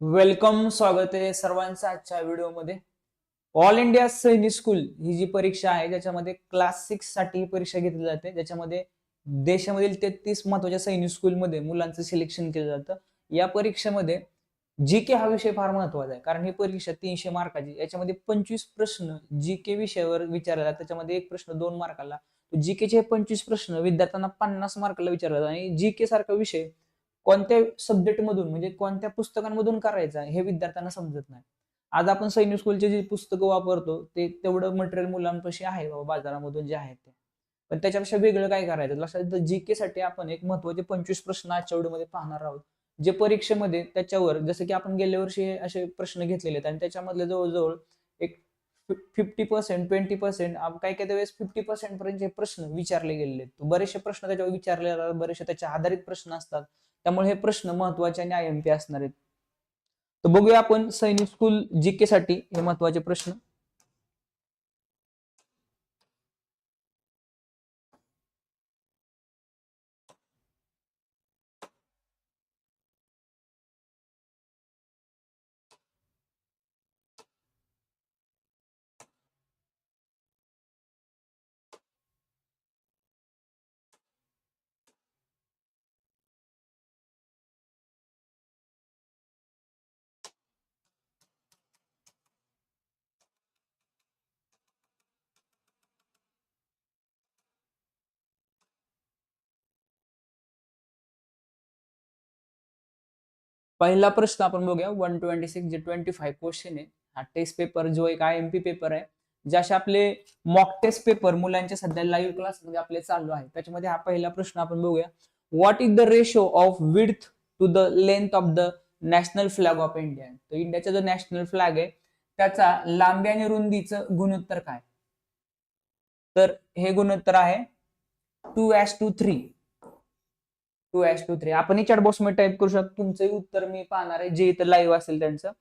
Welcome स्वागत आहे सर्वांचं आजच्या व्हिडिओमध्ये. ऑल इंडिया सैनिक स्कूल ही जी परीक्षा आहे ज्याच्यामध्ये क्लास सिक्ससाठी ही परीक्षा घेतली जाते ज्याच्यामध्ये देशामधील तेहतीस महत्त्वाच्या सैनिक स्कूलमध्ये मुलांचं सिलेक्शन केलं जातं. या परीक्षेमध्ये जी के हा विषय फार महत्त्वाचा आहे कारण ही परीक्षा तीनशे मार्काची याच्यामध्ये पंचवीस प्रश्न जी के विषयावर विचारला जातात त्याच्यामध्ये एक प्रश्न दोन मार्काला. जी केचे चे पंचवीस प्रश्न विद्यार्थ्यांना पन्नास मार्काला विचारला जातात आणि जी के सारखा विषय कोणत्या सब्जेक्ट मधून म्हणजे कोणत्या पुस्तकांमधून करायचा हे विद्यार्थ्यांना समजत नाही. आज आपण सैनिक स्कूलचे जे पुस्तकं वापरतो ते तेवढं मटेरियल मुलांपाशी आहे बाबा बाजारामधून जे आहे ते. पण त्याच्यापेक्षा वेगळं काय करायचं? लक्षात जी के साठी आपण एक महत्त्वाचे पंचवीस प्रश्न आजच्या व्हिडिओमध्ये पाहणार आहोत. जे परीक्षेमध्ये त्याच्यावर जसं की आपण गेल्या वर्षी असे प्रश्न घेतलेले आहेत आणि त्याच्यामधले जवळजवळ एक फिफ्टी पर्सेंट ट्वेंटी पर्सेंट काही काही वेळेस फिफ्टी पर्सेंट पर्यंतचे प्रश्न विचारले गेलेले आहेत. बरेचसे प्रश्न त्याच्यावर विचारले जातात बरेचसे त्याच्या आधारित प्रश्न असतात. त्यामुळे हे प्रश्न महत्त्वाचे आणि आय एम पी असणार आहेत. तर बघूया आपण सैनिक स्कूल जी के साठी हे महत्त्वाचे प्रश्न. पहिला प्रश्न आपण बघूया. वन ट्वेंटी सिक्स जे ट्वेंटी फाईव्ह क्वेश्चन आहे हा टेस्ट पेपर जो एक आय एम पी पेपर आहे जे असे आपले मॉक टेस्ट पेपर मुलांचे सध्या लाईव्ह क्लासमध्ये आपले चालू आहे. त्याच्यामध्ये हा पहिला प्रश्न आपण बघूया. What is the ratio of width to the length of the national flag of India तर इंडियाचा जो नॅशनल फ्लॅग आहे त्याचा लांबी आणि रुंदीचं गुणोत्तर काय? तर हे गुणोत्तर आहे two dash two three two dash two three आपण चॅट बॉक्समध्ये टाईप करू शकतो. तुमचंही उत्तर मी पाहणार आहे. जे इथं लाईव्ह असेल त्यांचं.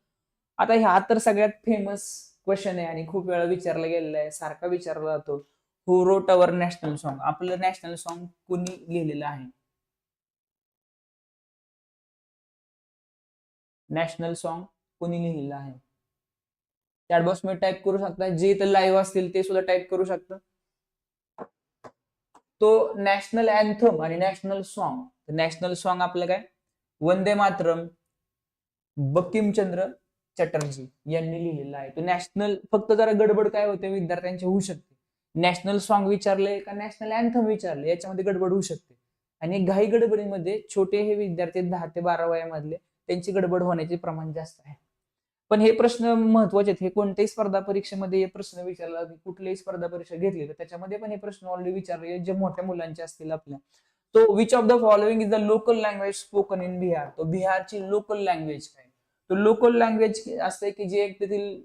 आता ह्या तर सगळ्यात फेमस क्वेश्चन आहे आणि खूप वेळा विचारला गेलेला आहे. सारखा विचारला जातो. Who wrote our national song आपलं नॅशनल सॉन्ग कुणी लिहिलेलं आहे? नॅशनल सॉन्ग कोणी लिहिलेलं आहे? चॅटबॉक्समध्ये टाईप करू शकता. जे इथं लाईव्ह असतील ते सुद्धा टाईप करू शकता. तो नॅशनल अँथम आणि नॅशनल सॉन्ग नॅशनल सॉन्ग आपलं काय? वंदे मातरम बकिमचंद्र चटर्जी यांनी लिहिलेला आहे. तो नॅशनल फक्त जरा गडबड काय होते विद्यार्थ्यांची होऊ शकते. नॅशनल सॉन्ग विचारले का नॅशनल अँथम विचारले याच्यामध्ये गडबड होऊ शकते. आणि घाई गडबडीमध्ये छोटे हे विद्यार्थी दहा ते बारा वयामधले त्यांची गडबड होण्याचे प्रमाण जास्त आहे. पण हे प्रश्न महत्त्वाचे आहेत. हे कोणत्याही स्पर्धा परीक्षेमध्ये हे प्रश्न विचारला कुठल्याही स्पर्धा परीक्षा घेतली तर त्याच्यामध्ये पण हे प्रश्न ऑलरेडी विचारले जे मोठ्या मुलांचे असतील आपल्या. तो which of the following is the local language spoken in Bihar तो बिहारची लोकल लँग्वेज काय? तो लोकल लँग्वेज असते की जे एक तेथील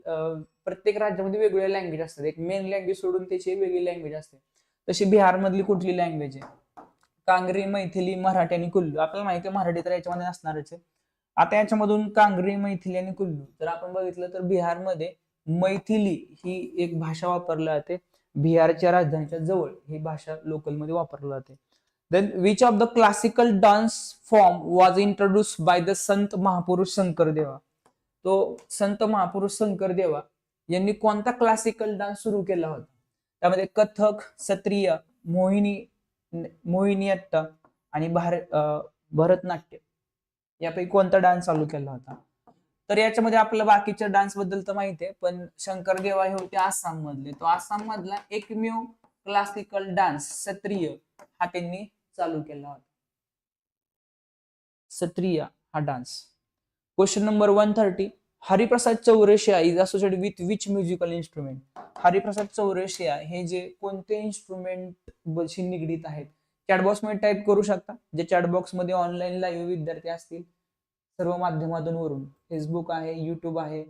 प्रत्येक राज्यामध्ये वेगवेगळ्या लँग्वेज असतात. एक मेन लँग्वेज सोडून त्याची वेगळी लँग्वेज असते. तशी बिहारमधली कुठली लँग्वेज आहे? कांगरी मैथिली मराठी आणि कुल्लू. आपल्याला माहिती आहे मराठी तर याच्यामध्ये असणारच आहे. आता याच्यामधून कांगरी मैथिली आणि कुल्लू. जर आपण बघितलं तर बिहारमध्ये मैथिली ही एक भाषा वापरली जाते. बिहारच्या राजधानीच्या जवळ ही भाषा लोकलमध्ये वापरली जाते. Then which of the classical dance form was introduce by the Sant Mahapurush Shankar देवा तो संत महापुरुष शंकर देवा यांनी कोणता क्लासिकल डान्स सुरू केला होता? त्यामध्ये कथक सत्रिय मोहिनी मोहिनीअट्टा आणि भारत भरतनाट्य यापैकी कोणता डान्स चालू केला होता? तर याच्यामध्ये आपल्याला बाकीच्या डान्सबद्दल तर माहिती आहे पण शंकरदेवा हे होते आसाम मधले तो आसाम मधला एकमेव क्लासिकल डान्स सत्रिय हा त्यांनी चालू केला होता. सत्रिया हा dance question number one thirty Hariprasad Chaurasia is associated with which musical instrument Hariprasad Chaurasia हे जे कोणते इन्स्ट्रुमेंट निगडीत आहेत? चॅटबॉक्समध्ये टाईप करू शकता. जे चॅटबॉक्समध्ये ऑनलाईन लाईव्ह विद्यार्थी असतील सर्व माध्यमातून वरून. फेसबुक आहे युट्यूब आहे.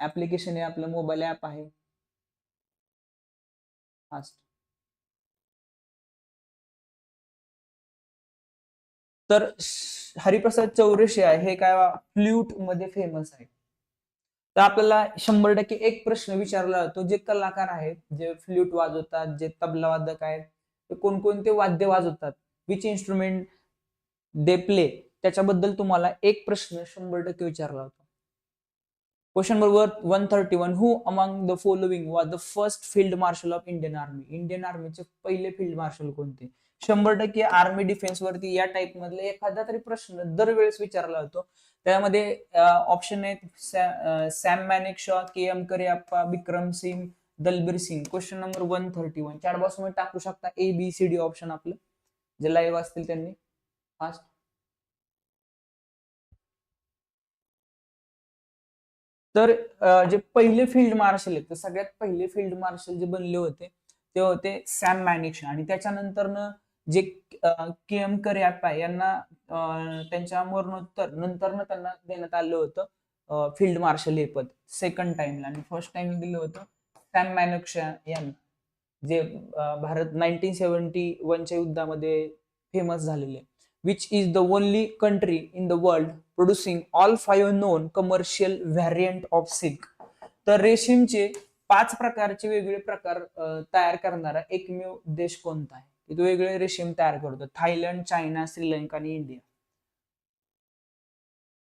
ऍप्लिकेशन आहे आपलं मोबाईल ऍप आहे. फास्ट तर हरिप्रसाद चौरसिया हे काय फ्ल्यूटमध्ये फेमस आहे. तर आपल्याला शंभर टक्के एक प्रश्न विचारला जातो जे कलाकार आहेत जे फ्ल्यूट वाजवतात जे तबला वादक आहेत ते कोणकोणते वाद्य वाजवतात विच इन्स्ट्रुमेंट दे प्ले त्याच्याबद्दल तुम्हाला एक प्रश्न शंभर टक्के विचारला होता question number one thirty one who among the following was the first field marshal of Indian army Indian आर्मीचे पहिले फील्ड मार्शल कोणते? शंभर टक्के आर्मी डिफेन्स वरती या टाइप मधले एखादा तरी प्रश्न दरवेळेस विचारला होतो त्यामध्ये ऑप्शन आहेत Sam Manek Shaw K M Cariappa Vikram Singh Dalbir Singh. Question number one thirty one चार बॉक्समध्ये टाकू शकता A B C D option आपलं. जे लाईव्ह असतील त्यांनी. फास्ट तर जे पहिले फील्ड मार्शल आहेत सगळ्यात पहिले फील्ड मार्शल जे बनले होते ते होते सॅम मॅनिक्स आणि त्याच्यानंतर जे के एम यांना त्यांच्या मरणोत्तर नंतर त्यांना देण्यात आलं होतं फील्ड मार्शल हे पद. सेकंड टाइमला आणि फर्स्ट टाइम दिलं होतं सॅम मॅनक्ष यांना. जे भारत नाईन्टीन सेव्हन्टी वनच्या युद्धामध्ये फेमस झालेले. Which is the only country in the world producing all five known commercial variant of silk तर रेशीमचे पाच प्रकारचे वेगवेगळे प्रकार तयार करणारा एकमेव देश कोणता आहे? की तो वेगळे रेशीम तयार करतो. थायलंड चायना श्रीलंका आणि इंडिया.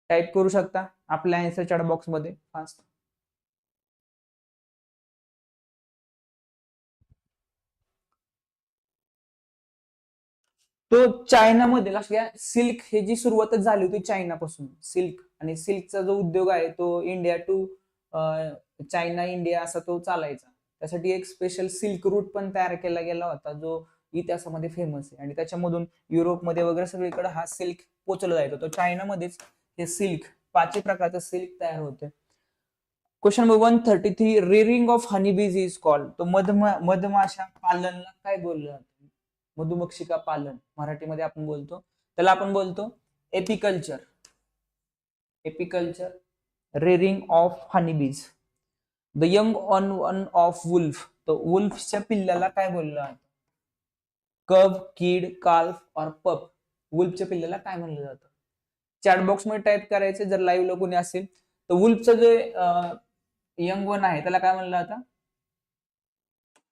टाईप करू शकता आपल्या आन्सर चॅट बॉक्समध्ये. फास्ट तो चायनामध्ये लक्ष घ्या सिल्क हे जी सुरुवातच झाली होती चायनापासून. सिल्क आणि सिल्कचा जो उद्योग आहे तो इंडिया टू चायना इंडिया असा तो चालायचा. त्यासाठी एक स्पेशल सिल्क रूट पण तयार केला गेला होता जो इतिहासामध्ये फेमस आहे. आणि त्याच्यामधून युरोपमध्ये वगैरे सगळीकडे हा सिल्क पोचला जायचा तर चायनामध्येच हे सिल्क पाचही प्रकारचं सिल्क तयार होते question number one thirty three rearing of honey bees is call तो मधमा मधमाशा पालनला काय बोललं? जातं मधुमक्षिका पालन. मराठीमध्ये आपण बोलतो. त्याला आपण बोलतो apiculture apiculture rearing of honeybees the young on one of wolf तो वुल्फच्या पिल्ल्याला काय बोललं? जातं कब कीड काल्फ और पप वुल्फच्या पिल्ल्याला काय म्हणलं जातं? चॅट बॉक्समध्ये टाईप करायचे जर लाईव्ह कोणी असेल तर वुल्फचं जे यंग वन आहे त्याला काय म्हणलं जातं?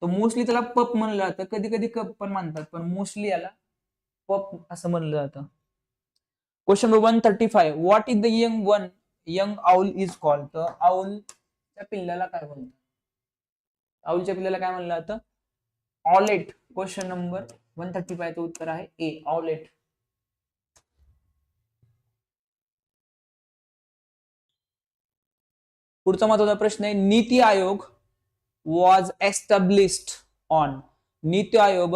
तर मोस्टली त्याला पप म्हणलं जातं. कधी कधी कप पण मानतात पण मोस्टली याला पप असं म्हणलं जातं. Question number one thirty five what is the young one young owl is called तर आउलच्या पिल्ल्याला काय म्हणतात? आउलच्या पिल्ल्याला काय म्हणलं जातं? Owlet question number one thirty फायचं उत्तर आहे ए ऑलेट पुढचा महत्त्वाचा प्रश्न आहे NITI Aayog was established on NITI Aayog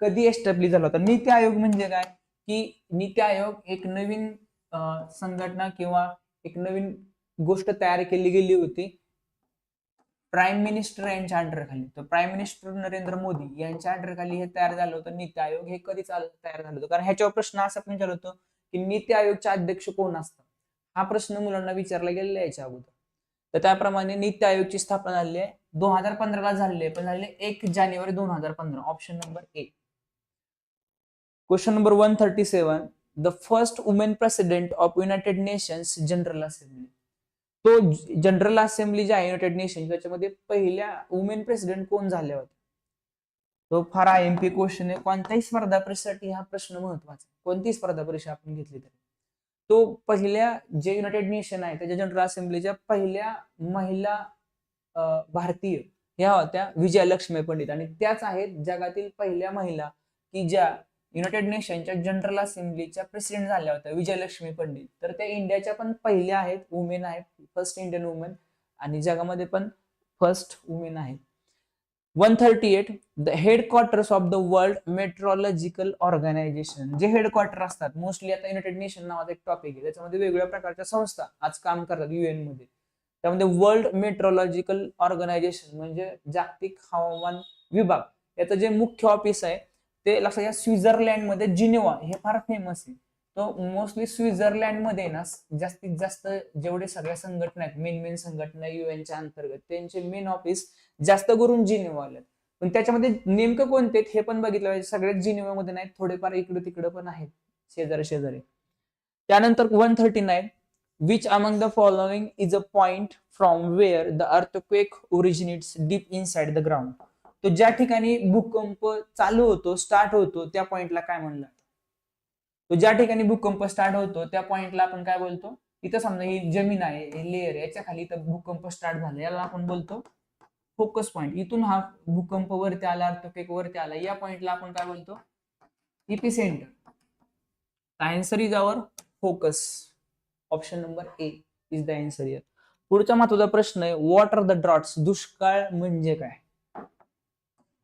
कधी एस्टॅब्लिश झाला होता? नीती आयोग म्हणजे काय? की नीती आयोग एक नवीन संघटना किंवा एक नवीन गोष्ट तयार केली गेली होती. प्राईम मिनिस्टर यांच्या अंडरखाली तर प्राईम मिनिस्टर नरेंद्र मोदी यांच्या अंडरखाली हे तयार झालं होतं. नीती आयोग हे कधी तयार झालं होतं? कारण ह्याच्यावर प्रश्न असा पण विचारला होतो की नीती आयोगचे अध्यक्ष कोण असतात? हा प्रश्न मुलांना विचारला गेलेला याच्या अगोदर. तर त्याप्रमाणे नीती आयोगची स्थापना झाली आहे. दोन हजार पंधराला झालेली आहे पण झाले एक जानेवारी दोन हजार पंधरा. Option number A question number one thirty seven the first women president of United Nations General Assembly तो जनरल असेंब्ली जे आहे युनायटेड नेशन त्याच्यामध्ये पहिल्या वुमेन प्रेसिडेंट कोण झाल्या होत्या तो फार आय एम पी क्वेश्चन आहे. कोणत्याही स्पर्धा परीक्षेसाठी हा प्रश्न महत्त्वाचा आहे. कोणतीही स्पर्धा परीक्षा आपण घेतली तरी? तो पहिल्या जे युनायटेड नेशन आहे त्याच्या जनरल असेंब्लीच्या पहिल्या महिला भारतीय ह्या होत्या विजयलक्ष्मी पंडित. आणि त्याच आहेत जगातील पहिल्या महिला की ज्या युनायटेड नेशनच्या जनरल असेंब्लीच्या प्रेसिडेंट झाल्या होत्या विजयलक्ष्मी पंडित. तर त्या इंडियाच्या पण पहिल्या आहेत वुमेन आहेत फर्स्ट इंडियन वुमेन आणि जगामध्ये पण फर्स्ट वुमेन आहेत. One thirty eight the headquarters of the World Meteorological Organization जे हेडक्वार्टर असतात मोस्टली आता युनायटेड नेशन नावाचा एक टॉपिक आहे. त्याच्यामध्ये वेगवेगळ्या प्रकारच्या संस्था आज काम करतात युएनमध्ये. त्यामध्ये वर्ल्ड मेट्रोलॉजिकल ऑर्गनायझेशन म्हणजे जागतिक हवामान विभाग. याचं जे मुख्य ऑफिस आहे ते लक्षात घ्या स्वित्झर्लंडमध्ये जिनेवा हे फार फेमस आहे. तो मोस्टली स्वित्झर्लंडमध्ये ना जास्तीत जास्त जेवढे सगळ्या संघटना आहेत मेन मेन संघटना युएनच्या अंतर्गत त्यांचे मेन ऑफिस जास्त करून जिनेवा आले पण त्याच्यामध्ये नेमकं कोणते आहेत हे पण बघितलं पाहिजे. सगळ्यात जिनेवामध्ये नाहीत थोडेफार इकडे तिकडे पण आहेत शेजारी शेजारी त्यानंतर one thirty nine which among the following is a point from where the earthquake originates deep inside the ground तो ज्या ठिकाणी भूकंप चालू होतो स्टार्ट होतो त्या पॉइंटला काय म्हणलं तो ज्या ठिकाणी भूकंप स्टार्ट होतो त्या पॉइंटला आपण काय बोलतो? इथं समजा ही जमीन आहे हे लेअर आहे याच्या खाली इथं भूकंप स्टार्ट झाला. याला आपण बोलतो फोकस पॉइंट इथून हा भूकंप वरती आला अर्थक्वेक वरती आला. या पॉइंटला आपण काय बोलतो? Epicentre answer is our focus option number A is the answer here पुढचा महत्त्वाचा प्रश्न आहे वॉट आर द ड्रॉट्स दुष्काळ म्हणजे काय?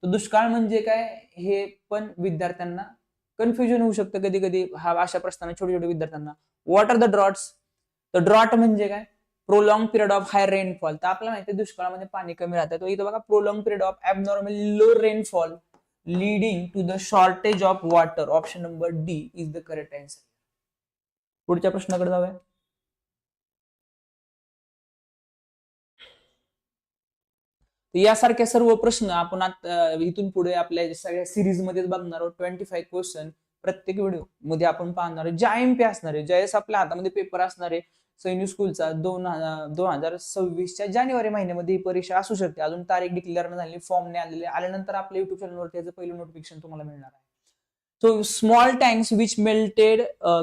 तर दुष्काळ म्हणजे काय हे पण विद्यार्थ्यांना कन्फ्युजन होऊ शकतं. कधी कधी हा अशा प्रश्नांना छोटे छोटे विद्यार्थ्यांना. व्हॉट आर द ड्रॉट्स तर ड्रॉट म्हणजे काय? Prolong period of high rainfall तर आपल्याला माहिती दुष्काळामध्ये पाणी कमी राहतं. तो इथं बघा prolong period of abnormal low rainfall leading to the shortage of water option number D is the correct answer पुढच्या प्रश्नाकडे जाऊया. तर यासारख्या सर्व प्रश्न आपण आता इथून पुढे आपल्या सगळ्या सिरीज मध्येच बघणार आहोत ट्वेंटी फाईव्ह क्वेश्चन प्रत्येक व्हिडिओमध्ये आपण पाहणार आहे ज्या एम पी असणार आहे ज्यावेळेस आपल्या हातामध्ये पेपर असणार आहे सैन्य स्कूलचा दोन दोन हजार सव्वीसच्या जानेवारी महिन्यामध्ये ही परीक्षा असू शकते. अजून तारीख डिक्लेअर न झाली फॉर्म नाही आलेले आल्यानंतर आपल्या युट्यूब चॅनलवर त्याचं पहिलं नोटिफिकेशन तुम्हाला मिळणार आहे. So small tanks which melted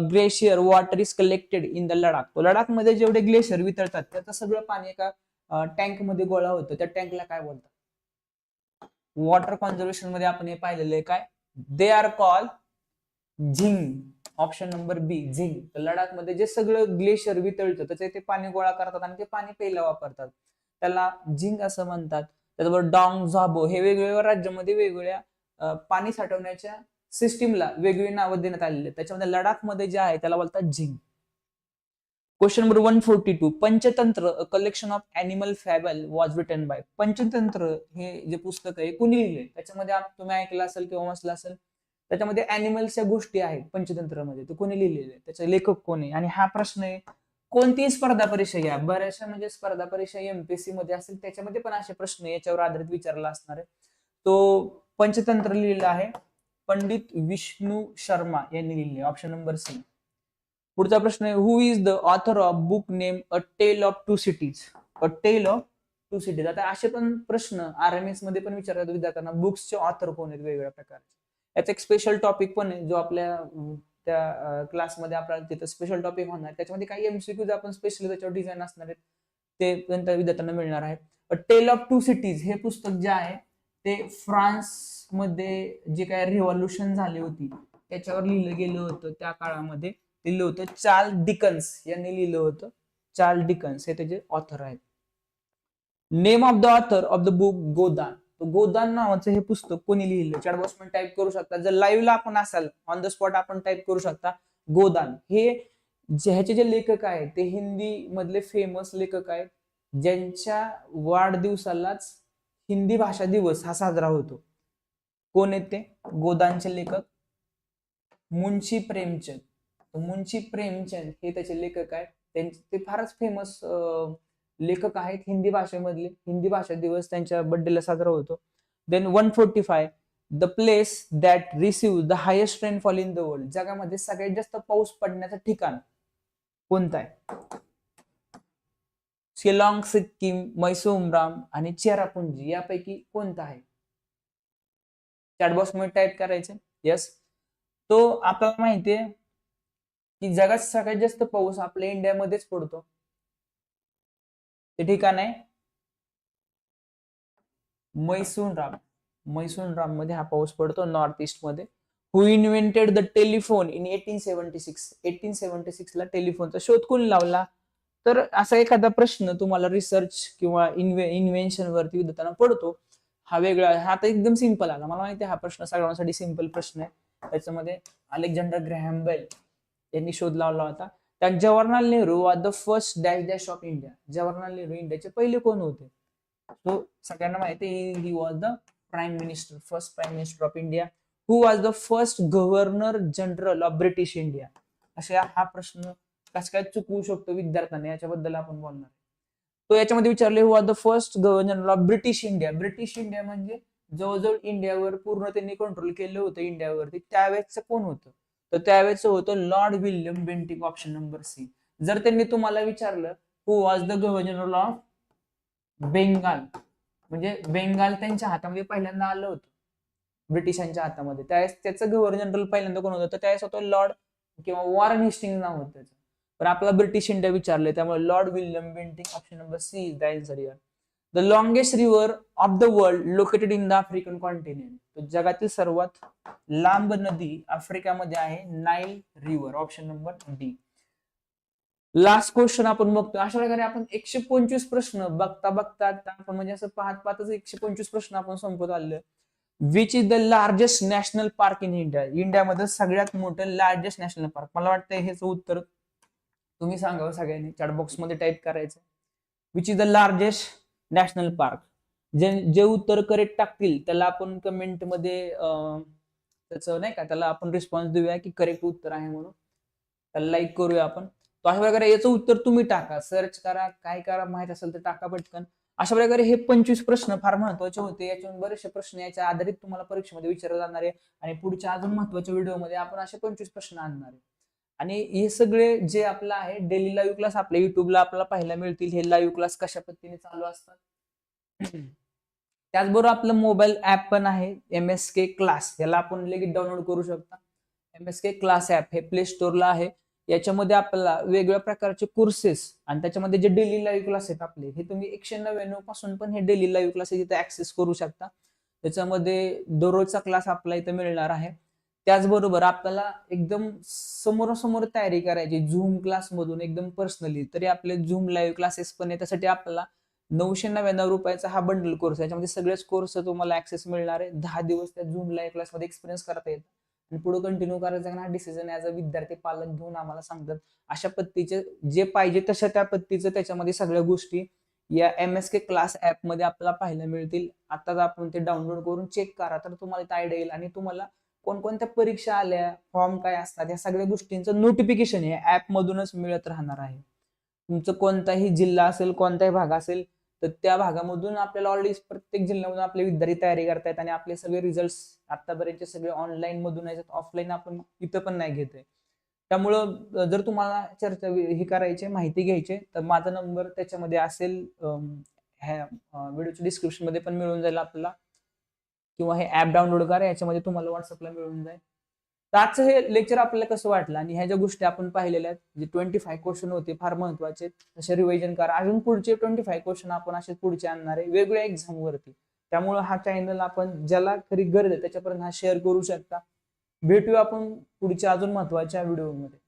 glacier water is collected in the Ladakh तो लडाखमध्ये जेवढे ग्लेशियर वितळतात त्याचं सगळं पाणी एका टँकमध्ये गोळा होतो. त्या टँकला काय बोलतात? वॉटर कॉन्झर्वेशनमध्ये आपण हे पाहिलेलं आहे काय? They are call zing. Option number B zing. तर लडाखमध्ये जे सगळं ग्लेशियर वितळतं त्याचे ते पाणी गोळा करतात आणि ते पाणी प्यायला वापरतात. त्याला झिंग असं म्हणतात. त्याचबरोबर डॉंग झाबो हे वेगवेगळ्या राज्यामध्ये वेगवेगळ्या पाणी साठवण्याच्या सिस्टीमला वेगवेगळी नावं देण्यात आलेली आहेत. त्याच्यामध्ये लडाखमध्ये जे आहे त्याला बोलतात zing. Question number one forty two Panchatantra collection of animal fable was written by Panchatantra हे जे पुस्तक आहे कुणी लिहिले त्याच्यामध्ये तुम्ही ऐकलं असेल किंवा वाचलं असेल त्याच्यामध्ये अॅनिमल्सच्या गोष्टी आहेत पंचतंत्रामध्ये. तो कोणी लिहिलेले आहे? त्याचे लेखक कोण आहे? आणि हा प्रश्न आहे कोणतीही स्पर्धा परीक्षा घ्या? बऱ्याचशा म्हणजे स्पर्धा परीक्षा एमपीएससी मध्ये असेल त्याच्यामध्ये पण असे प्रश्न याच्यावर आधारित विचारला असणार आहे. तो पंचतंत्र लिहिलेला आहे पंडित विष्णू शर्मा यांनी लिहिले ऑप्शन नंबर सी पुढचा प्रश्न आहे who is the author of book name A Tale of Two Cities A Tale of Two Cities आता असे पण प्रश्न आर एम एसमध्ये पण विचारतात विद्यार्थ्यांना बुक्सचे ऑथर कोण आहेत वेगवेगळ्या प्रकारचे? याचा एक स्पेशल टॉपिक पण आहे जो आपल्या त्या क्लासमध्ये आपल्याला तिथं स्पेशल टॉपिक होणार. त्याच्यामध्ये काही एमसीक्यूज आपण स्पेशली त्याच्यावर डिझाईन असणार आहेत ते पण विद्यार्थ्यांना मिळणार आहे. A Tale of Two Cities हे पुस्तक जे आहे ते फ्रान्समध्ये जे काय रिव्हॉल्युशन झाले होती त्याच्यावर लिहिलं गेलं होतं त्या काळामध्ये. लिहिलं होतं चार्ल डिकन्स. यांनी लिहिलं होतं चार्ल डिकन्स. हे त्याचे ऑथर आहेत. Name of the author of the book Godan Godan नावाचं हे पुस्तक कोणी लिहिलं? चॅट बॉक्समध्ये टाईप करू शकता. जर लाईव्हला आपण असाल ऑन द स्पॉट आपण टाईप करू शकता गोदान हे ह्याचे जे लेखक आहेत ते हिंदी मधले फेमस लेखक आहेत ज्यांच्या वाढदिवसालाच हिंदी भाषा दिवस हा साजरा होतो. कोण आहेत ते? गोदानचे लेखक मुंशी प्रेमचंद. मुंशी प्रेमचंद हे त्याचे लेखक आहेत. त्यांचे ते फारच फेमस लेखक आहेत हिंदी भाषेमधले. हिंदी भाषा दिवस त्यांच्या बर्थडेला साजरा होतो. Then one forty five the place that receive the highest rainfall in the world जगामध्ये सगळ्यात जास्त पाऊस पडण्याचं ठिकाण कोणतं आहे? शिलाँग सिक्कीम मैसूमराम आणि चेरापुंजी यापैकी कोणता आहे? चॅटबॉक्समध्ये टाईप करायचे. येस तो आपल्याला माहितीये की जगात सगळ्यात जास्त पाऊस आपल्या इंडियामध्येच पडतो. ते ठिकाण आहे मैसून राम मैसून राममध्ये हा पाऊस पडतो north ईस्टमध्ये. Who invented the telephone in eighteen seventy six eighteen seventy six ला टेलिफोनचा शोध कोण लावला? तर असा एखादा प्रश्न तुम्हाला रिसर्च किंवा इन्व्हे इन्व्हेन्शन वरती विद्यार्थ्यांना पडतो. हा वेगळा हा आता एकदम सिंपल आला. मला माहिती हा प्रश्न सगळ्यांसाठी सिंपल प्रश्न आहे. त्याच्यामध्ये अलेक्झांडर ग्रॅहम बेल यांनी शोध लावला होता. त्यात Jawaharlal Nehru are the first dash dash of India Jawaharlal Nehru इंडियाचे पहिले कोण होते? सो सगळ्यांना माहिती he was the prime minister first prime minister of India who was the first governor general of British India अशा हा प्रश्न कसं काय चुकवू शकतो विद्यार्थ्यांना? याच्याबद्दल आपण बोलणार तो याच्यामध्ये विचारले who are the first governor general of British India British India म्हणजे जवळजवळ इंडियावर पूर्ण त्यांनी कंट्रोल केलं होतं इंडियावरती त्यावेळेस कोण होतं? तर त्यावेळेच होतं Lord William Bentinck option number C जर त्यांनी तुम्हाला विचारलं who was the governor of Bengal म्हणजे बेंगाल त्यांच्या हातामध्ये पहिल्यांदा आलं होतं. ब्रिटिशांच्या हातामध्ये. त्यावेळेस त्याचं गव्हर्नर जनरल पहिल्यांदा कोण होतं? त्यावेळेस होतं लॉर्ड किंवा वॉरन हेस्टिंग नाव होतं त्याचं. पण आपला ब्रिटिश इंडिया विचारलंय त्यामुळे Lord William Bentinck option number C is the answer here the longest river of the world located in the African continent जगातील सर्वात लांब नदी आफ्रिकामध्ये आहे Nile river option number D last question आपण बघतो अशा प्रकारे आपण एकशे पंचवीस प्रश्न बघता बघता आपण म्हणजे असं पाहत पाहतच एकशे पंचवीस प्रश्न आपण संपत आलो which is the largest national park in India इंडियामध्ये सगळ्यात मोठं लार्जेस्ट नॅशनल पार्क मला वाटतं ह्याचं उत्तर तुम्ही सांगावं सगळ्यांनी. चॅटमध्ये टाईप करायचं. Which is the largest national park जे जे उत्तर करेक्ट टाकतील त्याला आपण कमेंटमध्ये त्याचं नाही का त्याला आपण रिस्पॉन्स देऊया की करेक्ट उत्तर आहे म्हणून. त्याला लाईक करूया आपण. तो अशा प्रकारे याचं उत्तर तुम्ही टाका. सर्च करा काय करा माहीत असेल तर टाका पटकन. अशा प्रकारे हे पंचवीस प्रश्न फार महत्त्वाचे होते. याच्यावर बरेचसे प्रश्न याच्या आधारित तुम्हाला परीक्षेमध्ये विचारले जाणार आहे. आणि पुढच्या अजून महत्त्वाच्या व्हिडिओमध्ये आपण असे पंचवीस प्रश्न आणणार आहे. आणि हे सगळे जे आपलं आहे डेली लाईव्ह क्लास आपल्या युट्यूबला आपल्याला पाहायला मिळतील. हे लाईव्ह क्लास कशा पद्धतीने चालू असतात? त्याचबरोबर आपलं मोबाईल ऍप पण आहे एम एस के क्लास याला आपण लगेच डाउनलोड करू शकता. M S K class app हे प्ले स्टोअरला आहे. याच्यामध्ये आपल्याला वेगवेगळ्या प्रकारचे कोर्सेस आणि त्याच्यामध्ये जे डेली लाईव्ह क्लास आहेत आपले हे तुम्ही एकशे नव्याण्णवपासून पण हे डेली लाईव्ह क्लासेस इथे ऍक्सेस करू शकता. त्याच्यामध्ये दररोजचा क्लास आपला इथं मिळणार आहे. त्याचबरोबर आपल्याला एकदम समोरासमोर तयारी करायची झूम क्लास मधून एकदम पर्सनली तरी आपले झूम लाईव्ह क्लासेस पण आहे त्यासाठी आपल्याला नऊशे नव्याण्णव रुपयाचा हा बंडल कोर्स याच्यामध्ये सगळेच कोर्स तुम्हाला ऍक्सेस मिळणार आहे. दहा दिवस त्या झूम लाईव्ह क्लासमध्ये एक्सपिरियन्स करता येतात आणि पुढे कंटिन्यू करायचा हा डिसिजन ऍज अ विद्यार्थी पालक घेऊन आम्हाला सांगतात. अशा पद्धतीचे जे पाहिजे तशा त्या पद्धतीचं त्याच्यामध्ये सगळ्या गोष्टी या एम एस के क्लास ऍपमध्ये आपल्याला पाहायला मिळतील. आताच आपण ते डाउनलोड करून चेक करा. तर तुम्हाला ते आयडिया येईल. आणि तुम्हाला कोणकोणत्या परीक्षा आल्या फॉर्म काय असतात या सगळ्या गोष्टींचं नोटिफिकेशन या ऍप मधूनच मिळत राहणार आहे. तुमचं कोणताही जिल्हा असेल कोणताही भाग असेल तर त्या भागामधून आपल्याला ऑलरेडी प्रत्येक जिल्ह्यामधून आपले विद्यार्थी तयारी करतायत आणि आपले सगळे रिझल्ट आतापर्यंतचे सगळे ऑनलाईन मधून आहेत ऑफलाईन आपण इथं पण नाही घेतोय. त्यामुळं जर तुम्हाला चर्चा हे करायचे माहिती घ्यायची तर माझा नंबर त्याच्यामध्ये असेल ह्या व्हिडिओच्या डिस्क्रिप्शनमध्ये पण मिळून जाईल आपल्याला. किंवा हे ऍप डाउनलोड करा याच्यामध्ये तुम्हाला व्हॉट्सअपला मिळून जाईल. तर आजचं हे लेक्चर आपल्याला कसं वाटलं? आणि ह्या ज्या गोष्टी आपण पाहिलेल्या आहेत जे ट्वेंटी फाय क्वेश्चन होते फार महत्त्वाचे तसे रिव्हिजन करा. अजून पुढचे ट्वेंटी फाय क्वेश्चन आपण असे पुढचे आणणार आहे वेगवेगळ्या एक्झाम वरती. त्यामुळे हा चॅनल आपण ज्याला खरी गरज आहे त्याच्यापर्यंत हा शेअर करू शकता. भेटूया आपण पुढच्या अजून महत्त्वाच्या व्हिडिओमध्ये